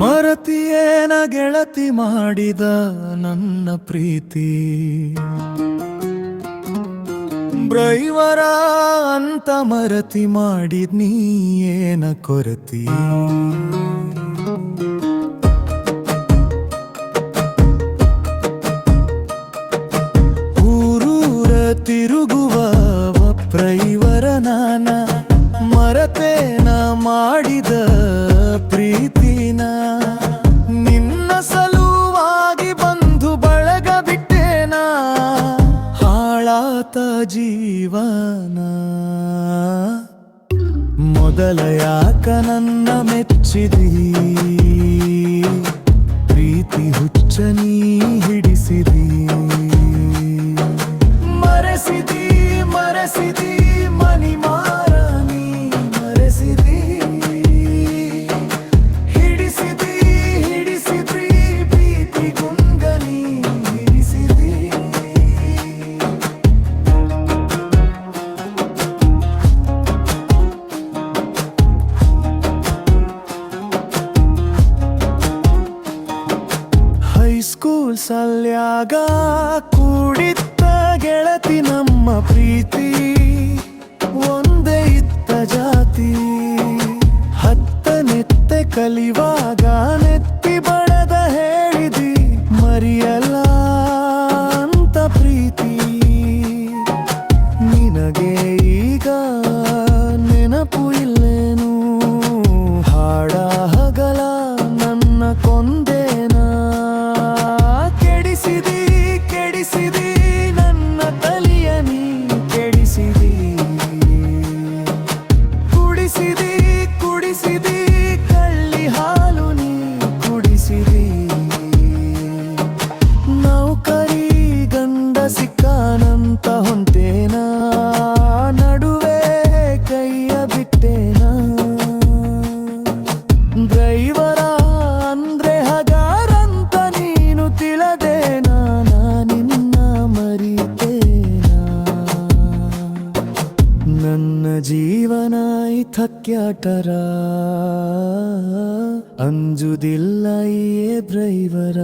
ಮರತಿಯೇನ ಗೆಳತಿ ಮಾಡಿದ ನನ್ನ ಪ್ರೀತಿ. ಬ್ರೈವರ ಅಂತ ಮರತಿ ಮಾಡಿದ್ ನೀ ಏನ ಕೊರತಿ. ಊರೂರ ತಿರುಗುವ ಪ್ರೈವರ ನಾನ. ಮರತೇನ ಮಾಡಿದ ಪ್ರೀತಿನ ನಿನ್ನ ಸಲುವಾಗಿ ಬಂಧು ಬಳಗ ಬಿಟ್ಟೇನ ಹಾಳಾತ ಜೀವನ. ಮೊದಲ ಯಾಕ ನನ್ನ ಮೆಚ್ಚಿದಿ? ಪ್ರೀತಿ ಹುಚ್ಚ ನೀ ಹಿಡಿಸಿದಿ. ಮರೆಸಿದಿ ಮರೆಸಿದಿ. ಹೈಸ್ಕೂಲ್ ಸಲ್ಯಾಗ ಕೂಡಿತ್ತ ಗೆಳತಿ ನಮ್ಮ ಪ್ರೀತಿ. decidir. ನನ್ನ ಜೀವನ ಇಥಕ್ಯಾಟರ ಅಂಜುದಿಲ್ಲ ಏ ಡ್ರೈವರ